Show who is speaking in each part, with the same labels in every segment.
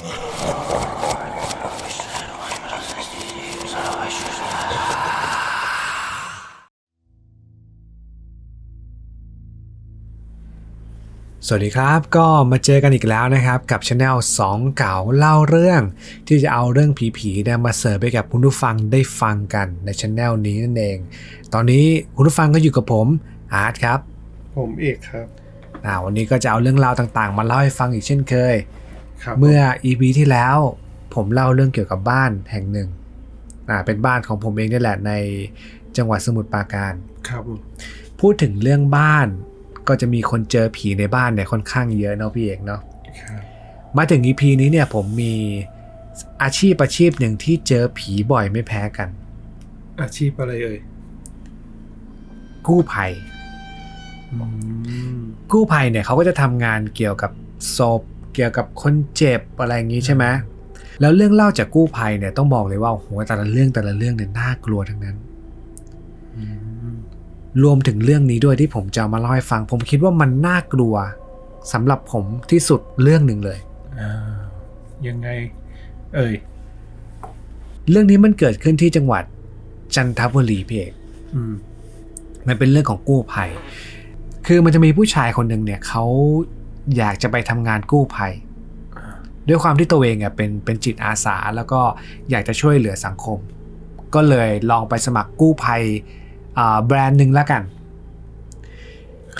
Speaker 1: สวัสดีครับก็มาเจอกันอีกแล้วนะครับกับช anel 2เก่าเล่าเรื่อง ที่จะเอาเรื่องผีๆเนี่ยมาเสิร์ฟให้กับคุณผู้ฟังได้ฟังกันในช anel นี้นั่นเอง ตอนนี้คุณผู้ฟังก็อยู่กับผมอาร์ตครับ
Speaker 2: ผมเอกครับ
Speaker 1: อ่าวันนี้ก็จะเอาเรื่องราวต่างๆ มาเล่าให้ฟังอีกเช่นเคย
Speaker 2: ครับ
Speaker 1: เมื่อ EP ที่แล้ว ผมเล่าเรื่องเกี่ยวกับบ้านแห่งหนึ่งอ่าเป็นบ้านของผมเองนี่แหละในจังหวัดสมุทรปราการ
Speaker 2: ครับผม
Speaker 1: พูดถึงเรื่องบ้านก็จะมีคนเจอผีในบ้านเนี่ยค่อนข้างเยอะเนาะพี่เอกเนาะ
Speaker 2: ครับ
Speaker 1: มาถึง EP นี้เนี่ยผมมีอาชีพอาชีพหนึ่งที่เจอผีบ่อยไม่แพ้กัน
Speaker 2: อาชีพอะไรเอ่ย
Speaker 1: กู้ภัย
Speaker 2: อืม
Speaker 1: กู้ภัยเนี่ยเขาก็จะทำงานเกี่ยวกับศพ เกี่ยวกับคนเจ็บอะไรอย่างนี้ใช่ไหมแล้วเรื่องเล่าจากกู้ภัยเนี่ยต้องบอกเลยว่าโอ้โหแต่ละเรื่องแต่ละเรื่องเนี่ยน่ากลัวทั้งนั้น
Speaker 2: อืม
Speaker 1: รวมถึงเรื่องนี้ด้วยที่ผมจะเอามาเล่าให้ฟัง ผมคิดว่ามันน่ากลัวสำหรับผมที่สุดเรื่องหนึ่งเลย
Speaker 2: อ่ายังไง เอ่ย
Speaker 1: เรื่องนี้มันเกิดขึ้นที่จังหวัดจันทบุรีพี่เอก
Speaker 2: อืม
Speaker 1: มันเป็นเรื่องของกู้ภัย คือมันจะมีผู้ชายคนหนึ่งเนี่ยเขา อยากจะไปทำงานกู้ภัย
Speaker 2: อ่า
Speaker 1: ด้วยความที่ตัวเองอะเป็นเป็นจิตอาสาแล้วก็อยากจะช่วยเหลือสังคม ก็เลยลองไปสมัครกู้ภัยอ่าแบรนด์หนึ่งแล้วกัน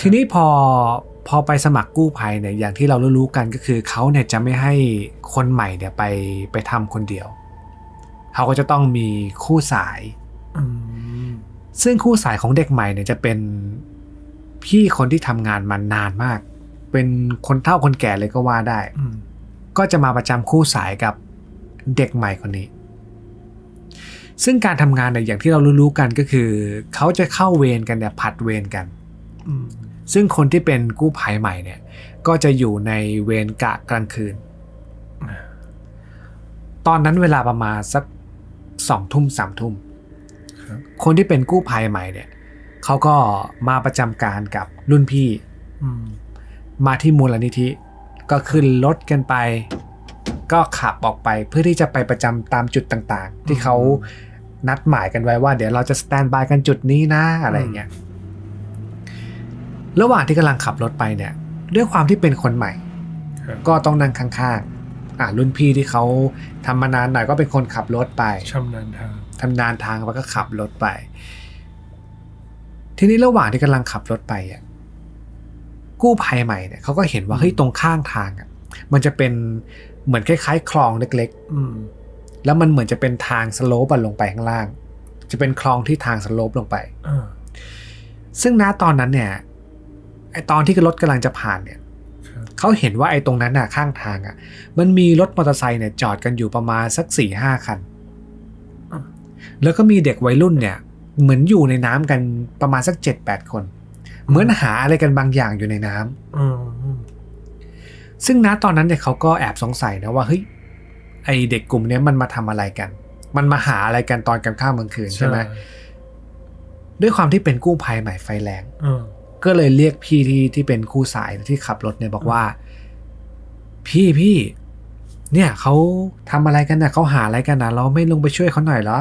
Speaker 1: ทีนี้พอพอไปสมัครกู้ภัยเนี่ยอย่างที่เรารู้ๆกันก็คือเขาเนี่ยจะไม่ให้คนใหม่เนี่ยไปไปทำคนเดียวเขาก็จะต้องมีคู่สาย
Speaker 2: อืม
Speaker 1: ซึ่งคู่สายของเด็กใหม่เนี่ยจะเป็นพี่คนที่ทำงานมานานมาก เป็นคนเฒ่าคนแก่เลยก็ว่าได้
Speaker 2: อืม
Speaker 1: ก็จะมาประจำคู่สายกับเด็กใหม่คนนี้ ซึ่งการทำงานเนี่ยอย่างที่เรารู้ๆกันก็คือ เขาจะเข้าเวรกันเนี่ยผัดเวรกัน
Speaker 2: อืม
Speaker 1: ซึ่งคนที่เป็นกู้ภัยใหม่เนี่ย ก็จะอยู่ในเวรกะกลางคืน
Speaker 2: อ่า
Speaker 1: ตอนนั้นเวลาประมาณสักสองทุ่มสามทุ่ม
Speaker 2: ครับ
Speaker 1: คนที่เป็นกู้ภัยใหม่เนี่ย เขาก็มาประจำการกับรุ่นพี่
Speaker 2: อื ม
Speaker 1: มาที่มูลนิธิ ก็ขึ้นรถกันไป ก็ขับออกไปเพื่อที่จะไปประจำตามจุดต่างๆ ที่เขานัดหมายกันไว้ว่า เดี๋ยวเราจะสแตนบายกันจุดนี้นะอะไรอย่างเงี้ยระหว่างที่กำลังขับรถไปเนี่ย ด้วยความที่เป็นคนใหม่
Speaker 2: ครับ
Speaker 1: ก็ต้องนั่งข้างๆอ่ารุ่นพี่ที่เขาทำมานานหน่อยก็เป็นคนขับรถไป
Speaker 2: ชำนาญทาง
Speaker 1: ทำนานทางแล้วก็ขับรถไป ทีนี้ระหว่างที่กำลังขับรถไปอะ กู้ภัยใหม่เนี่ยเขาก็เห็นว่าเฮ้ยตรงข้างทางอะมันจะเป็นเหมือนคล้ายๆ คลองเล็ก
Speaker 2: อืม
Speaker 1: ๆแล้วมันเหมือนจะเป็นทางสโลปอะลงไปข้างล่าง จะเป็นคลองที่ทางสโลปลงไป
Speaker 2: อ่า
Speaker 1: ซึ่งณตอนนั้นเนี่ย ไอตอนที่รถกำลังจะผ่านเนี่ย
Speaker 2: ครับ
Speaker 1: เขาเห็นว่าไอ้ตรงนั้นน่ะข้างทางอะ มันมีรถมอเตอร์ไซค์เนี่ยจอดกันอยู่ประมาณสักสี่ห้าคัน
Speaker 2: อะ
Speaker 1: แล้วก็มีเด็กวัยรุ่นเนี่ย เหมือนอยู่ในน้ำกันประมาณสักเจ็ดแปดคน เหมือนหาอะไรกันบางอย่างอยู่ในน้ำ
Speaker 2: อืมอืม
Speaker 1: ซึ่งณตอนนั้นเนี่ยเขาก็แอบสงสัยนะว่าเฮ้ยไอเด็กกลุ่มเนี้ยมันมาทำอะไรกัน มันมาหาอะไรกันตอนกลางค่ำกลางคืนใช่ไหมด้วยความที่เป็นกู้ภัยใหม่ไฟแรง
Speaker 2: อืม
Speaker 1: ก็เลยเรียกพี่ที่ที่เป็นคู่สายที่ขับรถเนี่ยบอกว่า พี่พี่เนี่ยเขาทำอะไรกันนะเขาหาอะไรกันนะเราไม่ลงไปช่วยเขาหน่อยเหรอ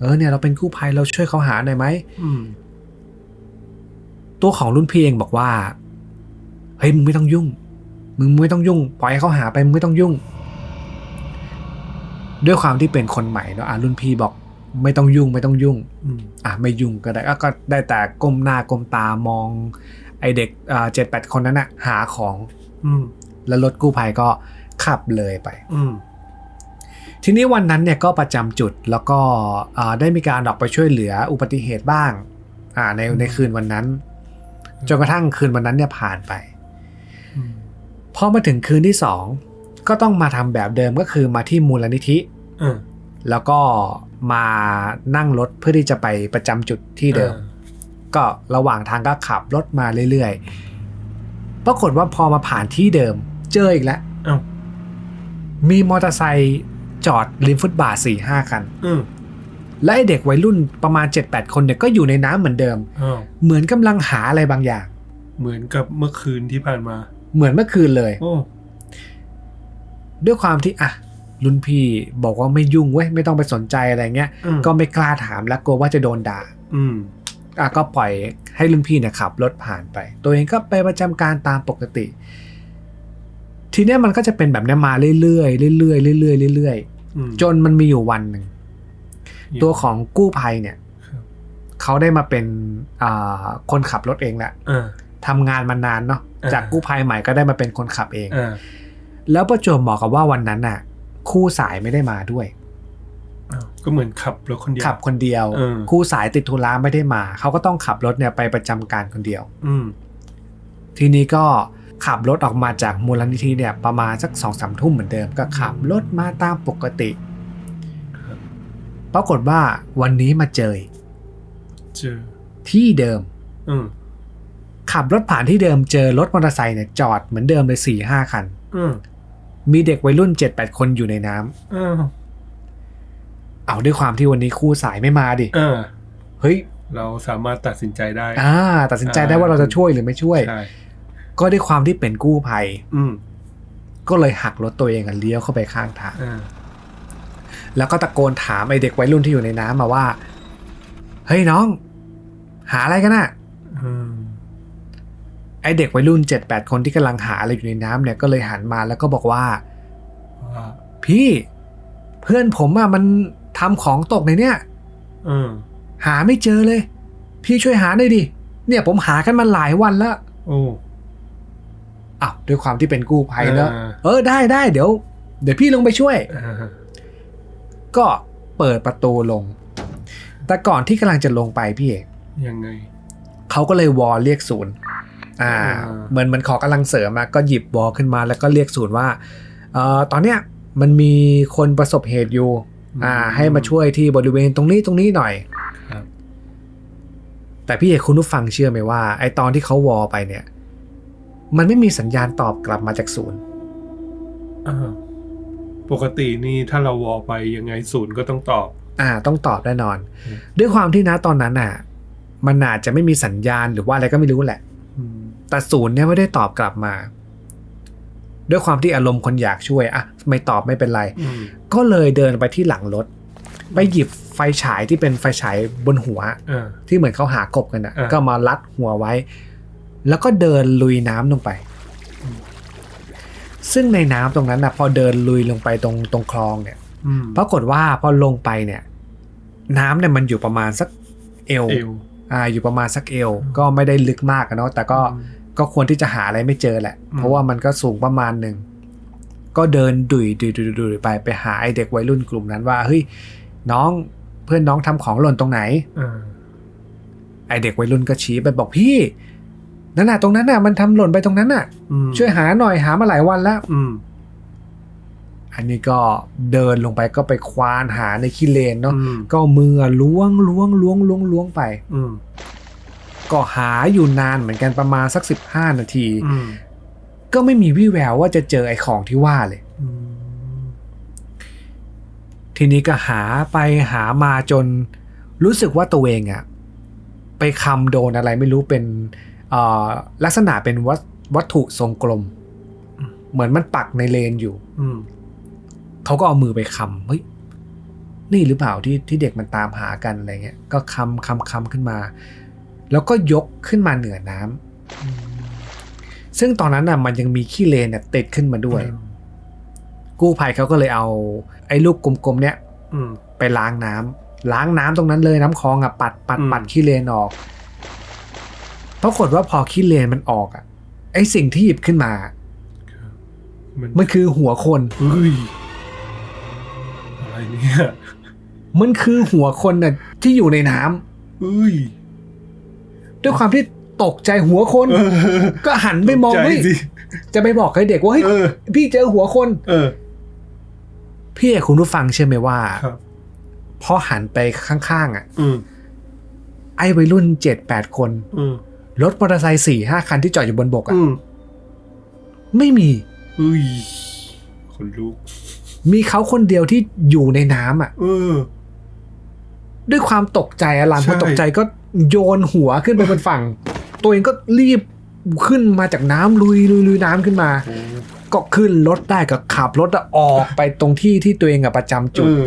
Speaker 1: เออเนี่ยเราเป็นกู้ภัยเราช่วยเขาหาหน่อยไหม
Speaker 2: อืม
Speaker 1: ตัวของรุ่นพี่เองบอกว่า เฮ้ยมึงไม่ต้องยุ่ง มึงไม่ต้องยุ่ง ปล่อยให้เขาหาไปมึงไม่ต้องยุ่ง ด้วยความที่เป็นคนใหม่เนาะอะรุ่นพี่บอก ไม่ต้องยุ่งไม่ต้องยุ่ง
Speaker 2: อืม
Speaker 1: อะไม่ยุ่งก็ได้ก็ก็ได้แต่ก้มหน้าก้มตามอง ไอเด็กอ่าเจ็ดแปดคนนั้นอะหาของ
Speaker 2: อืม
Speaker 1: แล้วรถกู้ภัยก็ขับเลยไป
Speaker 2: อืม
Speaker 1: ทีนี้วันนั้นเนี่ยก็ประจำจุดแล้วก็อ่าได้มีการออกไปช่วยเหลืออุบัติเหตุบ้างอ่าในในคืนวันนั้น จนกระทั่งคืนวันนั้นเนี่ยผ่านไป
Speaker 2: อืม
Speaker 1: พอมาถึงคืนที่สองก็ต้องมาทำแบบเดิมก็คือมาที่มูลนิธิ
Speaker 2: อ่า
Speaker 1: แล้วก็มานั่งรถเพื่อที่จะไปประจำจุดที่เดิม ก็ระหว่างทางก็ขับรถมาเรื่อยๆปรากฏว่าพอมาผ่านที่เดิม เจออีกแล้ว
Speaker 2: อ้าว
Speaker 1: มีมอเตอร์ไซค์จอดริมฟุตบาทสี่ห้าคัน
Speaker 2: อืม
Speaker 1: และไอเด็กวัยรุ่นประมาณ 7-8 คนเนี่ยก็อยู่ในน้ำเหมือนเดิม
Speaker 2: อ้าว
Speaker 1: เหมือนกำลังหาอะไรบางอย่าง
Speaker 2: เหมือนกับเมื่อคืนที่ผ่านมา
Speaker 1: เหมือนเมื่อคืนเลย
Speaker 2: โอ้
Speaker 1: ด้วยความที่อะรุ่นพี่บอกว่าไม่ยุ่งเว้ยไม่ต้องไปสนใจอะไรเงี้ย
Speaker 2: อืม
Speaker 1: ก็ไม่กล้าถามและกลัวว่าจะโดนด่า
Speaker 2: อืม
Speaker 1: อะก็ปล่อยให้รุ่นพี่เนี่ยขับรถผ่านไป ตัวเองก็ไปประจำการตามปกติ ทีเนี้ยมันก็จะเป็นแบบเนี้ยมาเรื่อยๆเรื่อยๆเรื่อยๆเรื่อย
Speaker 2: อืม
Speaker 1: ๆจนมันมีอยู่วันหนึ่ง ตัวของกู้ภัยเนี่ย
Speaker 2: ครับ
Speaker 1: เขาได้มาเป็นอ่าคนขับรถเองแหละ
Speaker 2: อ่า
Speaker 1: ทำงานมานานเนาะ
Speaker 2: อ่า
Speaker 1: จากกู้ภัยใหม่ก็ได้มาเป็นคนขับเอง
Speaker 2: อ่า
Speaker 1: แล้วประจวบเหมาะกับว่าวันนั้นน่ะ คู่สายไม่ได้มาด้วย
Speaker 2: อ้าวก็เหมือนขับรถคนเดียว
Speaker 1: ขับคนเดียว
Speaker 2: เออ
Speaker 1: คู่สายติดธุระไม่ได้มา เขาก็ต้องขับรถเนี่ยไปประจำการคนเดียว
Speaker 2: อืม
Speaker 1: ทีนี้ก็ขับรถออกมาจากมูลนิธิเนี่ย ประมาณสักสองสามทุ่มเหมือนเดิม ก็ขับรถมาตามปกติ
Speaker 2: ครับ
Speaker 1: ปรากฏว่าวันนี้มาเจอ
Speaker 2: เจอ
Speaker 1: ที่เดิม
Speaker 2: อืม
Speaker 1: ขับรถผ่านที่เดิมเจอรถมอเตอร์ไซค์เนี่ยจอดเหมือนเดิมเลยสี่ห้าคัน
Speaker 2: อืม
Speaker 1: มีเด็กวัยรุ่นเจ็ดแปดคนอยู่ในน้ำ
Speaker 2: อ้าว
Speaker 1: เอาด้วยความที่วันนี้คู่สายไม่มาดิ
Speaker 2: อ่า
Speaker 1: เฮ้ย
Speaker 2: เราสามารถตัดสินใจได้
Speaker 1: อ่า ตัดสินใจได้ว่าเราจะช่วยหรือไม่ช่วย
Speaker 2: ใช่
Speaker 1: ก็ด้วยความที่เป็นกู้ภัย
Speaker 2: อืม
Speaker 1: ก็เลยหักรถตัวเองอะเลี้ยวเข้าไปข้างทาง
Speaker 2: อ่า
Speaker 1: แล้วก็ตะโกนถามไอเด็กวัยรุ่นที่อยู่ในน้ำมาว่า เฮ้ยน้อง หาอะไรกันน่ะ
Speaker 2: อืม
Speaker 1: ไอเด็กวัยรุ่นเจ็ดแปดคนที่กำลังหาอะไรอยู่ในน้ำเนี่ยก็เลยหันมาแล้วก็บอกว่า
Speaker 2: ว่า
Speaker 1: พี่เพื่อนผมอะมันทำของตกในเนี่ย
Speaker 2: อืม
Speaker 1: หาไม่เจอเลย พี่ช่วยหาหน่อยดิเนี่ยผมหากันมาหลายวันแล้ว
Speaker 2: โอ้
Speaker 1: อ้าวด้วยความที่เป็นกู้ภัยเนอะ
Speaker 2: อ่า
Speaker 1: เออได้ได้เดี๋ยว เดี๋ยวพี่ลงไปช่วย
Speaker 2: อ่า
Speaker 1: ก็เปิดประตูลง แต่ก่อนที่กำลังจะลงไปพี่เอก
Speaker 2: ยังไง
Speaker 1: เขาก็เลยวอลเรียกศูนย์อ่า
Speaker 2: อ่า
Speaker 1: เหมือนเหมันขอกำลังเสริมมาก็หยิบวอลขึ้นมาแล้วก็เรียกศูนย์ว่าเอ่อตอนเนี้ยมันมีคนประสบเหตุอยู่ อ่า ให้มาช่วยที่บริเวณตรงนี้ตรงนี้หน่อย
Speaker 2: ครับ
Speaker 1: แต่พี่เอกคุณผู้ฟังเชื่อไหมว่าไอตอนที่เขาวอลไปเนี่ย มันไม่มีสัญญาณตอบกลับมาจากศูนย์
Speaker 2: อ่า ปกตินี่ถ้าเราวอลไปยังไงศูนย์ก็ต้องตอบ
Speaker 1: อ่า ต้องตอบแน่นอน
Speaker 2: อืม
Speaker 1: ด้วยความที่นะตอนนั้นน่ะ มันอาจจะไม่มีสัญญาณหรือว่าอะไรก็ไม่รู้แหละ
Speaker 2: อืม
Speaker 1: แต่ศูนย์เนี่ยไม่ได้ตอบกลับมา ด้วยความที่อารมณ์คนอยากช่วยอะไม่ตอบไม่เป็นไร
Speaker 2: อืม
Speaker 1: ก็เลยเดินไปที่หลังรถไปหยิบไฟฉายที่เป็นไฟฉายบนหัว
Speaker 2: อ่า
Speaker 1: ที่เหมือนเขาหากบกันอะ
Speaker 2: อ่า
Speaker 1: ก็มารัดหัวไว้ แล้วก็เดินลุยน้ำลงไป
Speaker 2: อืม
Speaker 1: ซึ่งในน้ำตรงนั้นนะพอเดินลุยลงไปตรงตรงคลองเนี่ย
Speaker 2: อืม
Speaker 1: ปรากฏว่าพอลงไปเนี่ย น้ำเนี่ยมันอยู่ประมาณสักเอว
Speaker 2: เอว
Speaker 1: อ่าอยู่ประมาณสักเอว ก็ไม่ได้ลึกมากอะเนาะแต่ก็
Speaker 2: อืม
Speaker 1: ก็ควรที่จะหาอะไรไม่เจอแหละ
Speaker 2: อืม
Speaker 1: เพราะว่ามันก็สูงประมาณหนึ่งก็เดินดุยดุยดุยดุยไปไปหาไอเด็กวัยรุ่นกลุ่มนั้นว่าเฮ้ยน้องเพื่อนน้องทำของหล่นตรงไหน
Speaker 2: อ่า
Speaker 1: ไอเด็กวัยรุ่นก็ชี้ไปบอกพี่ นั่นน่ะตรงนั้นน่ะมันทำหล่นไปตรงนั้นน่ะ
Speaker 2: อืม
Speaker 1: ช่วยหาหน่อยหามาหลายวันแล้ว
Speaker 2: อืม
Speaker 1: อันนี้ก็เดินลงไปก็ไปควานหาในขี้เลนเนาะ
Speaker 2: อืม
Speaker 1: ก็มือล้วงล้วงล้วงล้วงล้วงไป
Speaker 2: อืม
Speaker 1: ก็หาอยู่นานเหมือนกันประมาณสัก15นาที
Speaker 2: อืม
Speaker 1: ก็ไม่มีวี่แววว่าจะเจอไอ้ของที่ว่าเลย
Speaker 2: อืม
Speaker 1: ทีนี้ก็หาไปหามาจนรู้สึกว่าตัวเองอะไปคำโดนอะไรไม่รู้เป็นเอ่อ ลักษณะเป็นวัตวัตถุทรงกลม เหมือนมันปักในเลนอยู่
Speaker 2: อืม
Speaker 1: เขาก็เอามือไปคำเฮ้ยนี่หรือเปล่าที่ที่เด็กมันตามหากันอะไรเงี้ยก็คำคำคำขึ้นมา แล้วก็ยกขึ้นมาเหนือน้ำซึ่งตอนนั้นน่ะ มันยังมีขี้เลนเนี่ยติดขึ้นมาด้วย กู้ภัยเขาก็เลยเอา ไอ้ลูกกลมๆ เนี่ย
Speaker 2: อืม
Speaker 1: ไปล้างน้ำล้างน้ำตรงนั้นเลยน้ำคลองอะปัดปัด
Speaker 2: อืม
Speaker 1: ปัดขี้เลนออก ปรากฏว่าพอขี้เลนมันออกอะไอสิ่งที่หยิบขึ้นมา
Speaker 2: ครับมัน
Speaker 1: มันคือหัวคน
Speaker 2: เฮ้ยอะไรเนี่ย
Speaker 1: มันคือหัวคนน่ะที่อยู่ในน้ำ
Speaker 2: เฮ้ย
Speaker 1: ด้วยความที่ตกใจหัวคน
Speaker 2: เออ
Speaker 1: ก็หันไปมอง
Speaker 2: ใจ
Speaker 1: เฮ้ย
Speaker 2: สิ
Speaker 1: จะไปบอกให้เด็กว่าเฮ้ย
Speaker 2: เออ
Speaker 1: พี่เจอหัวคน
Speaker 2: เออ
Speaker 1: พี่เอกคุณผู้ฟังเชื่อไหมว่า
Speaker 2: ครับ
Speaker 1: พอหันไปข้างๆอะ
Speaker 2: อืม
Speaker 1: ไอ้วัยรุ่นเจ็ดแปดคน
Speaker 2: อืม
Speaker 1: รถมอเตอร์ไซค์สี่ห้าคันที่จอดอยู่บนบกอะ
Speaker 2: อืม
Speaker 1: ไม่มี
Speaker 2: เฮ้ยคนลุก
Speaker 1: มีเขาคนเดียวที่อยู่ในน้ำอะ
Speaker 2: เออ
Speaker 1: ด้วยความตกใจอะหลาน
Speaker 2: ใช่
Speaker 1: พอตกใจก็โยนหัวขึ้นไปบนฝั่ง ตัวเองก็รีบขึ้นมาจากน้ำลุยลุยลุยน้ำขึ้นมา
Speaker 2: โอ้
Speaker 1: ก็ขึ้นรถได้ก็ขับรถอะออกไปตรงที่ที่ตัวเองอะประจำจุด
Speaker 2: เออ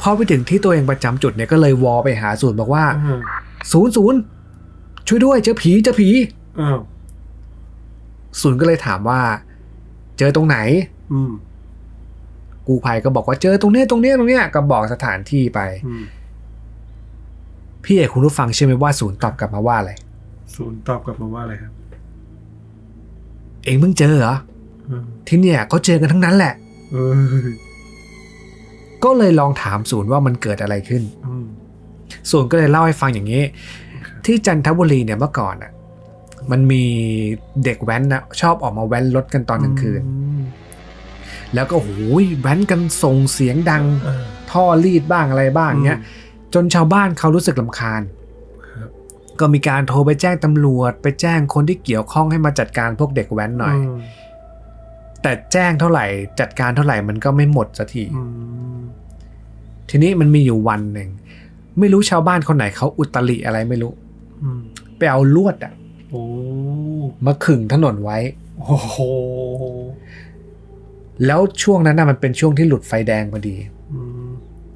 Speaker 1: พอไปถึงที่ตัวเองประจำจุดเนี่ยก็เลยวอลไปหาศูนย์บอกว่า
Speaker 2: เออ
Speaker 1: ศูนย์ศูนย์ช่วยด้วยเจอผีเจอผี
Speaker 2: อ้าว
Speaker 1: ศูนย์ก็เลยถามว่า เจอตรงไหน
Speaker 2: อืม
Speaker 1: กูภัยก็บอกว่าเจอตรงเนี้ยตรงเนี้ยตรงเนี้ยก็บอกสถานที่ไป
Speaker 2: อืม
Speaker 1: พี่เอกคุณผู้ฟังเชื่อไหมว่าศูนย์ตอบกลับมาว่าอะไร
Speaker 2: ศูนย์ตอบกลับมาว่าอะไรครับ
Speaker 1: เองเพิ่งเจอเหรอ
Speaker 2: เออ
Speaker 1: ที่เนี่ยก็เจอกันทั้งนั้นแหละ
Speaker 2: เออ
Speaker 1: ก็เลยลองถามศูนย์ว่ามันเกิดอะไรขึ้น
Speaker 2: อืม
Speaker 1: ศูนย์ก็เลยเล่าให้ฟังอย่างนี้ ที่จันทบุรีเนี่ยเมื่อก่อนอะมันมีเด็กแว้นนะชอบออกมาแว้นรถกันตอนกลางคืน
Speaker 2: ม
Speaker 1: แล้วก็โอ้ยแว้นกันส่งเสียงดัง
Speaker 2: เออ
Speaker 1: ท่อรีดบ้างอะไรบ้างเงี้ย จนชาวบ้านเขารู้สึกลำคาญ
Speaker 2: ครับ
Speaker 1: ก็มีการโทรไปแจ้งตำรวจ ไปแจ้งคนที่เกี่ยวข้องให้มาจัดการพวกเด็กแว้นหน่อย
Speaker 2: ม
Speaker 1: แต่แจ้งเท่าไหร่ จัดการเท่าไหร่มันก็ไม่หมดสักที
Speaker 2: อืม
Speaker 1: ทีนี้มันมีอยู่วันหนึ่ง ไม่รู้ชาวบ้านคนไหนเขาอุตริอะไรไม่รู้
Speaker 2: อืม
Speaker 1: ไปเอาลวดอะ
Speaker 2: โอ้
Speaker 1: มาขึงถนนไว้
Speaker 2: โอ้โห
Speaker 1: แล้วช่วงนั้นนะมันเป็นช่วงที่หลุดไฟแดงพอดี
Speaker 2: อืม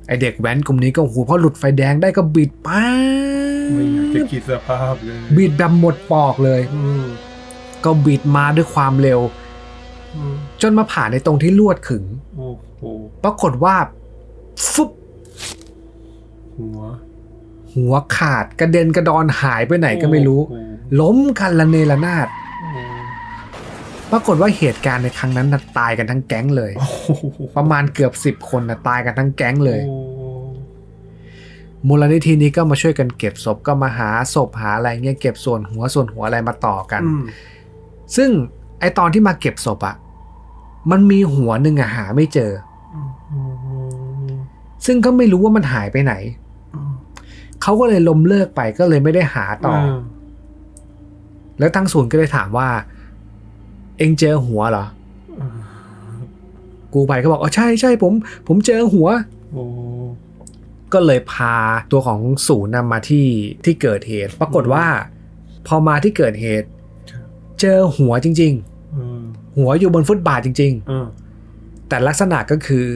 Speaker 1: ไอเด็กแว้นกลุ่มนี้ก็โอ้โหพอหลุดไฟแดงได้ก็บิดป้า
Speaker 2: ไม่อยากจะคิดสภาพเลย
Speaker 1: บิดแบบหมดปอกเลย
Speaker 2: อืม
Speaker 1: ก็บิดมาด้วยความเร็ว
Speaker 2: อืม
Speaker 1: จนมาผ่านในตรงที่ลวดขึง
Speaker 2: โอ้โห
Speaker 1: ปรากฏว่าฟุบ
Speaker 2: หัว
Speaker 1: หัวขาดกระเด็นกระดอนหายไปไหนก็ไม่รู้
Speaker 2: โอ้โห
Speaker 1: ล้มกันละเนระนาด
Speaker 2: โอ้โห
Speaker 1: ปรากฏว่าเหตุการณ์ในครั้งนั้นนะตายกันทั้งแก๊งเลย
Speaker 2: โอ้โห
Speaker 1: ประมาณเกือบสิบคนนะตายกันทั้งแก๊งเลย
Speaker 2: โอ้
Speaker 1: มูลนิธินี้ก็มาช่วยกันเก็บศพก็มาหาศพหาอะไรเงี้ยเก็บส่วนหัวส่วนหัวอะไรมาต่อกัน
Speaker 2: อืม
Speaker 1: ซึ่งไอตอนที่มาเก็บศพอะมันมีหัวหนึ่งอะหาไม่เจอ
Speaker 2: อืม
Speaker 1: ซึ่งก็ไม่รู้ว่ามันหายไปไหน
Speaker 2: อืม
Speaker 1: เขาก็เลยล้มเลิกไปก็เลยไม่ได้หาต่อ
Speaker 2: ม
Speaker 1: แล้วทางศูนย์ก็เลยถามว่า เอ็งเจอหัวเหรอ
Speaker 2: อืม
Speaker 1: กูไปก็บอกอ๋อใช่ใช่ผม ผมเจอหัว
Speaker 2: โอ้
Speaker 1: ก็เลยพาตัวของศูนย์นำมาที่ที่เกิดเหตุ ปรากฏว่า พอมาที่เกิดเหตุ
Speaker 2: ครับ
Speaker 1: เจอหัวจริง
Speaker 2: อืม
Speaker 1: ๆหัวอยู่บนฟุตบาทจริง
Speaker 2: อืม
Speaker 1: ๆแต่ลักษณะก็คือ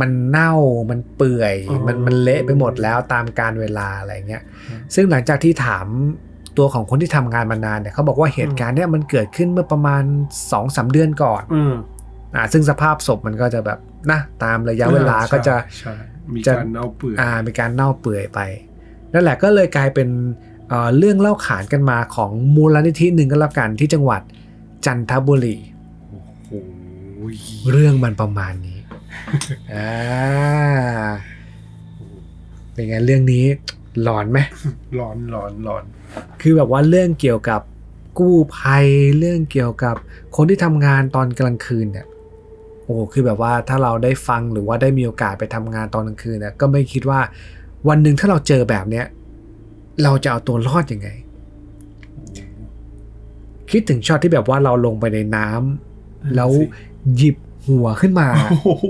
Speaker 1: มันเน่ามันเปื่อย
Speaker 2: อ๋อ
Speaker 1: มันมันเละไปหมดแล้วตามการเวลาอะไรเงี้ย
Speaker 2: ครับ
Speaker 1: ซึ่งหลังจากที่ถามตัวของคนที่ทำงานมานานเนี่ยเขาบอกว่าเหตุการณ์เนี้ยมันเกิดขึ้นเมื่อประมาณ2อสเดือนก่อน
Speaker 2: อืม
Speaker 1: อ่า ซึ่งสภาพศพมันก็จะแบบนะตามระยะเวลาก็จะ
Speaker 2: ใช่มี
Speaker 1: จะ
Speaker 2: การเน่าเปื่อย
Speaker 1: อ่ามีการเน่าเปื่อยไป นั่นแหละก็เลยกลายเป็นเอ่อเรื่องเล่าขานกันมาของมูลนิธิหนึ่งก็แล้วกันที่จังหวัดจันทบุรี
Speaker 2: โอ้โห
Speaker 1: เรื่องมันประมาณนี้ อ่าเป็นไงเรื่องนี้หลอนไหม
Speaker 2: ร้อนร้อนร้อน
Speaker 1: คือแบบว่าเรื่องเกี่ยวกับกู้ภัยเรื่องเกี่ยวกับคนที่ทำงานตอนกลางคืนเนี่ยโอ้คือแบบว่าถ้าเราได้ฟังหรือว่าได้มีโอกาสไปทำงานตอนกลางคืนเนี่ยก็ไม่คิดว่าวันหนึ่งถ้าเราเจอแบบเนี้ยเราจะเอาตัวรอดยังไง คิดถึงช็อตที่แบบว่าเราลงไปในน้ำแล้วหยิบ หัวขึ้นมา
Speaker 2: โอ้โห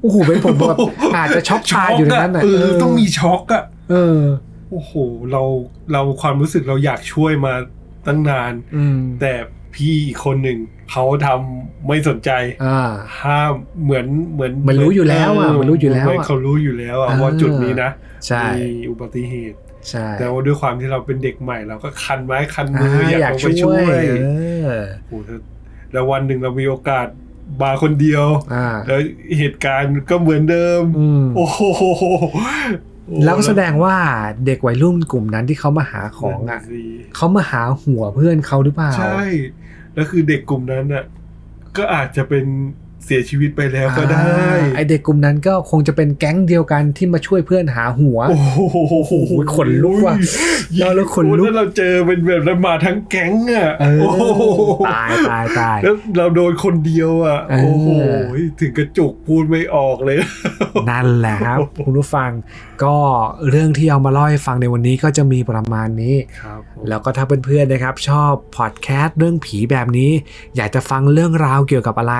Speaker 1: โอ้โหเป็นผมแบบอาจจะช็อกตายอยู่ในนั้นน่ะ
Speaker 2: เออต้องมีช็อกอะ
Speaker 1: เออ
Speaker 2: โอ้โห เราเราความรู้สึกเราอยากช่วยมาตั้งนาน
Speaker 1: อืม
Speaker 2: แต่พี่อีกคนหนึ่งเขาทำไม่สนใจ
Speaker 1: อ่า
Speaker 2: ห้ามเหมือนเหมือน
Speaker 1: มันรู้อยู่แล้วอะมันรู้อยู่แล้วอะ
Speaker 2: เหมืนเขารู้อยู่แล้วอะ
Speaker 1: อ่า
Speaker 2: ว่าจุดนี้นะ
Speaker 1: ใช่
Speaker 2: มีอุบัติเหตุ
Speaker 1: ใช่
Speaker 2: แต่ว่าด้วยความที่เราเป็นเด็กใหม่เราก็คันไม้คันมื
Speaker 1: อ่า
Speaker 2: ออยาก
Speaker 1: อยาก
Speaker 2: ลงไป
Speaker 1: ช่
Speaker 2: ช่
Speaker 1: ว
Speaker 2: วยย
Speaker 1: เออ
Speaker 2: โอ้โห แล้ววันหนึ่งเรามีโอกาสมาคนเดียว
Speaker 1: อ่า
Speaker 2: แล้วเหตุการณ์ก็เหมือนเดิม
Speaker 1: อืม
Speaker 2: โอ้โห
Speaker 1: แล้วก็แสดงว่าเด็กวัยรุ่นกลุ่มนั้นที่เขามาหาของอะ
Speaker 2: นั่นสิ
Speaker 1: เขามาหาหัวเพื่อนเขาหรือเปล่า
Speaker 2: ใช่ แล้วคือเด็กกลุ่มนั้นอะ ก็อาจจะเป็น เสียชีวิตไปแล้วก็ได้
Speaker 1: อ่าไอเด็กกลุ่มนั้นก็คงจะเป็นแก๊งเดียวกันที่มาช่วยเพื่อนหาหัว
Speaker 2: โอ้โห
Speaker 1: ขนลุกว่ะเล่าแล้วขนลุก
Speaker 2: โอ้ถ้าเราเจอเป็นแบบนั้นมาทั้งแก๊งอะ
Speaker 1: เออ
Speaker 2: โอ้โห
Speaker 1: ตายตายตาย
Speaker 2: แล้วเราโดนคนเดียวอะ
Speaker 1: เออ
Speaker 2: โอ้โหถึงกระจุกพูดไม่ออกเลย
Speaker 1: นั่นแหละครับ คุณผู้ฟัง ก็เรื่องที่เอามาเล่าให้ฟังในวันนี้ก็จะมีประมาณนี้
Speaker 2: ครับผม
Speaker 1: แล้วก็ถ้าเพื่อนๆนะครับ ชอบพอดแคสต์เรื่องผีแบบนี้ อยากจะฟังเรื่องราวเกี่ยวกับอะไร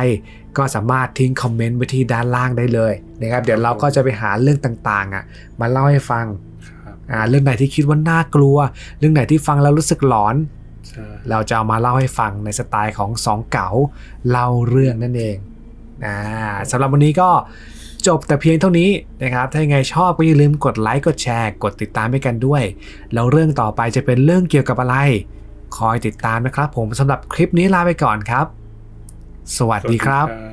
Speaker 1: ก็สามารถทิ้งคอมเมนต์ไว้ที่ด้านล่างได้เลยนะครับ เดี๋ยวเราก็จะไปหาเรื่องต่างๆอะมาเล่าให้ฟัง
Speaker 2: ครับ
Speaker 1: อ่าเรื่องไหนที่คิดว่าน่ากลัว เรื่องไหนที่ฟังแล้วรู้สึกหลอน
Speaker 2: ใช่
Speaker 1: เราจะเอามาเล่าให้ฟังในสไตล์ของสองเก๋าเล่าเรื่องนั่นเองอ่าสำหรับวันนี้ก็ จบแต่เพียงเท่านี้นะครับ ถ้ายังไงชอบก็อย่าลืมกดไลค์ กดแชร์ กดติดตามให้กันด้วย แล้วเรื่องต่อไปจะเป็นเรื่องเกี่ยวกับอะไร คอยติดตามนะครับ ผมสำหรับคลิปนี้ลาไปก่อนครับ สวัสดีครับ
Speaker 2: สวัสดีบ